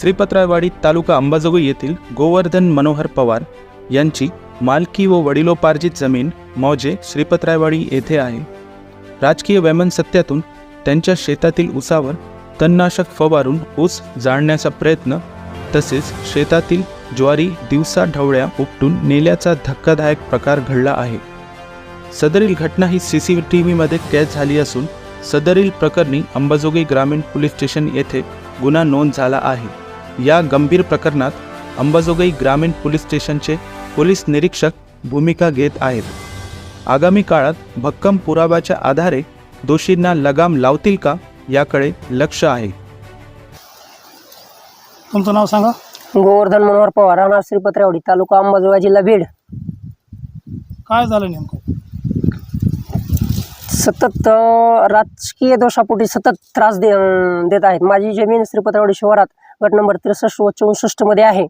श्रीपत्रायवाडी तालुका अंबाजोगाई येथील गोवर्धन मनोहर पवार यांची मालकी व वडिलोपार्जित जमीन मौजे श्रीपत्रायवाडी येथे आहे. राजकीय वैमन सत्यातून त्यांच्या शेतातील ऊसावर तणनाशक फवारून ऊस जाळण्याचा प्रयत्न तसेच शेतातील ज्वारी दिवसा ढवळ्या उपटून नेल्याचा धक्कादायक प्रकार घडला आहे. सदरील घटना ही सी सी टी व्हीमध्ये कैद झाली असून सदरील प्रकरणी अंबाजोगाई ग्रामीण पोलीस स्टेशन येथे गुन्हा नोंद झाला आहे. या गंभीर प्रकरणात अंबाजोगाई ग्रामीण पोलीस स्टेशनचे पोलीस निरीक्षक भूमिका घेत आहेत. आगामी काळात भक्कम पुराव्याच्या आधारे दोषींना लगाम लावतील का याकडे लक्ष आहे. तुमचं नाव सांगा. गोवर्धन मनोहर पवार राहणार श्रीपत्रावडी तालुका अंबाजोगाई जिल्हा बीड. काय झालं नेमकं? सतत राजकीय दोषापोटी सतत त्रास दे देत आहेत. माझी जमीन श्रीपतवाडी शिवारात गट नंबर त्रेसष्ट व चौसष्टमध्ये आहे.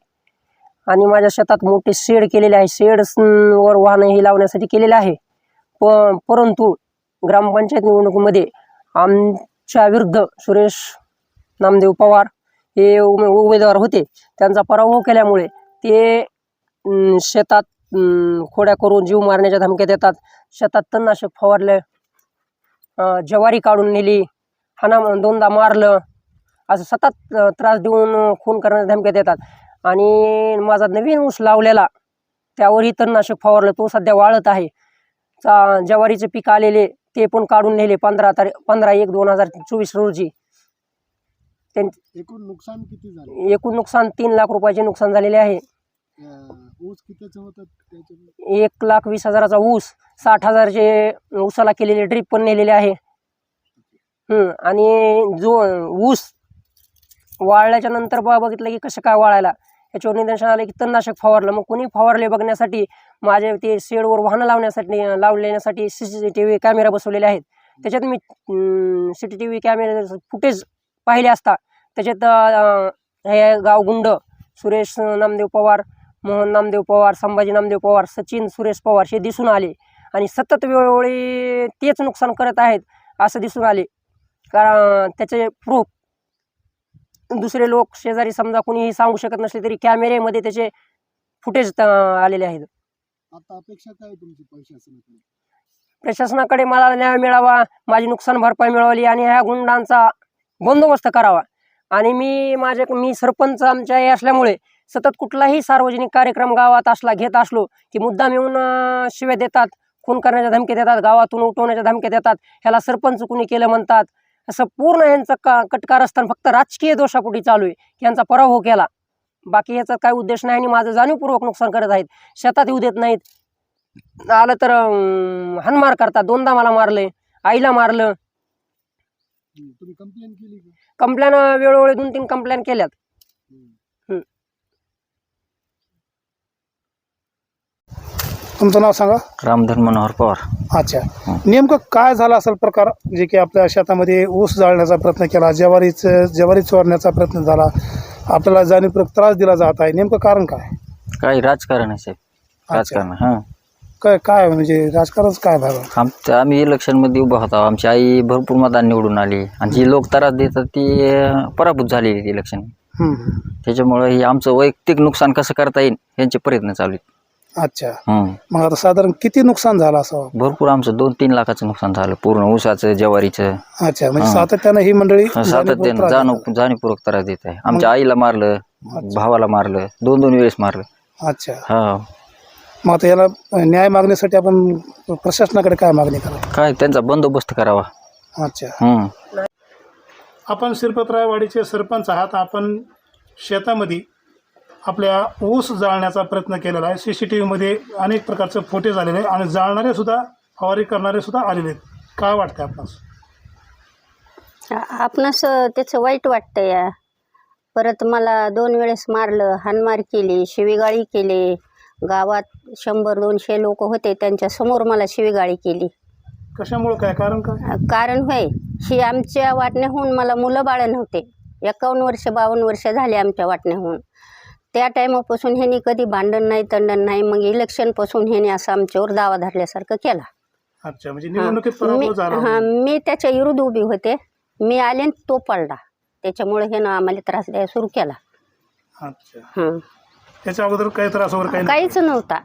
आणि माझ्या शेतात मोठे शेड केलेले आहे. शेडवर वाहनं लावण्यासाठी केलेले आहे. प परंतु ग्रामपंचायत निवडणुकीमध्ये आमच्या विरुद्ध सुरेश नामदेव पवार हे उमे उमेदवार होते. त्यांचा पराभव केल्यामुळे ते शेतात खोड्या करून जीव मारण्याच्या धमक्या देतात. शेतात तणनाशक फवारल्या ज्वारी काढून नेली. हाना दोनदा मारलं. असं सतत त्रास देऊन खून करण्याच्या धमक्या देतात. आणि माझा नवीन ऊस लावलेला त्यावरही तणनाशक फवारलं. तो सध्या वाळत आहे. चा ज्वारीचे पीक आलेले ते पण काढून नेले पंधरा तारीख पंधरा एक दोन हजार चोवीस रोजी. त्यां एकूण नुकसान किती झालं? एकूण नुकसान तीन लाख रुपयाचे नुकसान झालेले आहे. ऊस कितीचं होतं त्याच्या एक लाख वीस हजाराचा ऊस साठ हजारचे ऊसाला केलेले ड्रीप पण नेलेले आहे. हम्म, आणि जो ऊस वाळल्याच्या नंतर बा बघितलं की कसं काय वाळायला? याच्यावर निदर्शन आलं की तणनाशक फवारलं. मग कोणी फवारले बघण्यासाठी? माझे ते शेडवर वाहनं लावण्यासाठी लावण्यासाठी C C T V camera बसवलेले आहेत. त्याच्यात मी C T V camera footage पाहिले असता. त्याच्यात अं, हे गावगुंड सुरेश नामदेव पवार मोहन नामदेव पवार संभाजी नामदेव पवार सचिन सुरेश पवार हे दिसून आले. आणि सतत वेळोवेळी तेच नुकसान करत आहेत असं दिसून आले. कारण त्याचे प्रूफ दुसरे लोक शेजारी समजा कोणीही सांगू शकत नसले तरी कॅमेऱ्यामध्ये त्याचे फुटेज आलेले आहेत. आता अपेक्षा काय तुमची प्रशासनाकडे? प्रशासनाकडे मला न्याय मिळावा माझी नुकसान भरपाई मिळवली आणि ह्या गुंडांचा बंदोबस्त करावा. आणि मी माझे मी सरपंच आमच्या असल्यामुळे सतत कुठलाही सार्वजनिक कार्यक्रम गावात असला घेत असलो की मुद्दाम येऊन शिव्या देतात खून करण्याच्या धमक्या देतात गावातून उठवण्याच्या धमक्या देतात ह्याला सरपंच कुणी केलं म्हणतात असं पूर्ण यांचं का कटकार असताना फक्त राजकीय दोषापोटी चालू आहे यांचा पराभव केला. बाकी ह्याचा काय उद्देश नाही आणि माझं जाणीवपूर्वक नुकसान करत आहेत. शेतात येऊ देत नाहीत. आलं तर अं, हाणमार करतात. दोनदा मला मारले आईला मारलं. कंप्लेन वेळोवेळी दोन तीन कंप्लेन केल्यात. तुमचं नाव सांगा? रामधन मनोहर पवार. अच्छा. नेमकं काय झालं असेल प्रकार? जे की आपल्या शेतामध्ये ऊस जाळण्याचा प्रयत्न केला ज्वारीचं ज्वारी चोरण्याचा प्रयत्न झाला. आपल्याला जाणीवपूर्वक त्रास दिला जात आहे. नेमकं कारण काय? काय राजकारण आहे साहेब. राजकारण हां. काय काय म्हणजे राजकारणच काय झालं? आमचं आम्ही इलेक्शनमध्ये उभा होतो. आमची आई भरपूर मतांनी निवडून आली. आणि जी लोक त्रास देतात ती अं, पराभूत झालेली इलेक्शन. हम्म. त्याच्यामुळं हे आमचं वैयक्तिक नुकसान कसं करता येईल यांचे प्रयत्न चालू आहेत. अच्छा. हं. मग आता साधारण किती नुकसान झालं असं? भरपूर आमचं दोन तीन लाखाचं नुकसान झालं. पूर्ण ऊसाचं ज्वारीचं. अच्छा म्हणजे. सातत्यानं ही मंडळी जाणीवपूर्वक सातत्यानं त्रास. जाणीवपूर्वक त्रास देत आहे. आमच्या आईला मारलं भावाला मारलं दोन दोन वेळेस मारलं. अच्छा. हा. मग आता याला न्याय मागण्यासाठी आपण प्रशासनाकडे काय मागणी करा काय त्यांचा बंदोबस्त करावा. अच्छा. हं. आपण शिरपतरायवाडीचे सरपंच आहात. आपण शेतामध्ये आपल्या ऊस जाळण्याचा प्रयत्न केलेला आहे. सी सी टी व्हीमध्ये अनेक प्रकारचे फुटेज आलेले आहे आणि जाळणारे सुद्धा फवारी करणारे सुद्धा आलेले आहेत. काय वाटते आपणास? आपणास त्याचं वाईट वाटतं या परत मला दोन वेळेस मारलं हानमार केली शिवीगाळी केली. गावात शंभर दोनशे लोक होते त्यांच्यासमोर मला शिवीगाळी केली. कशामुळं काय? कारण काय? कारण होय ही आमच्या वाटण्याहून मला मुलं बाळं नव्हते. एकावन्न वर्ष बावन्न वर्ष झाले आमच्या वाटण्याहून. त्या टायमापासून ह्यांनी कधी भांडण नाही तंडण नाही मग इलेक्शनपासून ह्याने असं आमच्यावर दावा धरल्यासारखं केला. अच्छा म्हणजे हा. निवडणुकीत मी पराभव झाला हा मी त्याच्या विरुद्ध उभी होते. मी आले आणि तो पडला. त्याच्यामुळे हे ना आम्हाला त्रास द्यायला सुरू केला. अच्छा. हं. त्याच्या अगोदर काही त्रास वगैरे काही नाही? काहीच नव्हता.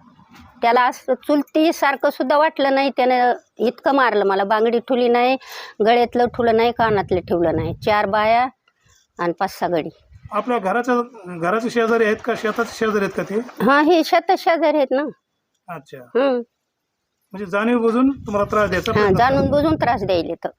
त्याला असं चुलती सारखं सुद्धा वाटलं नाही. त्यानं इतकं मारलं मला. बांगडी ठुली नाही गळ्यातलं ठुलं नाही कानातलं ठेवलं नाही. चार बाया आणि पाच सहा गडी आपल्या घराच्या घराचे शेजारी आहेत का? शेताचे शेजारी आहेत का ते? हां हे शेत शेजारी आहेत ना. अच्छा. म्हणजे जाणीव बुजून तुम्हाला त्रास द्यायचा हां प्रयत्न जाणून बुजून त्रास द्यायले तर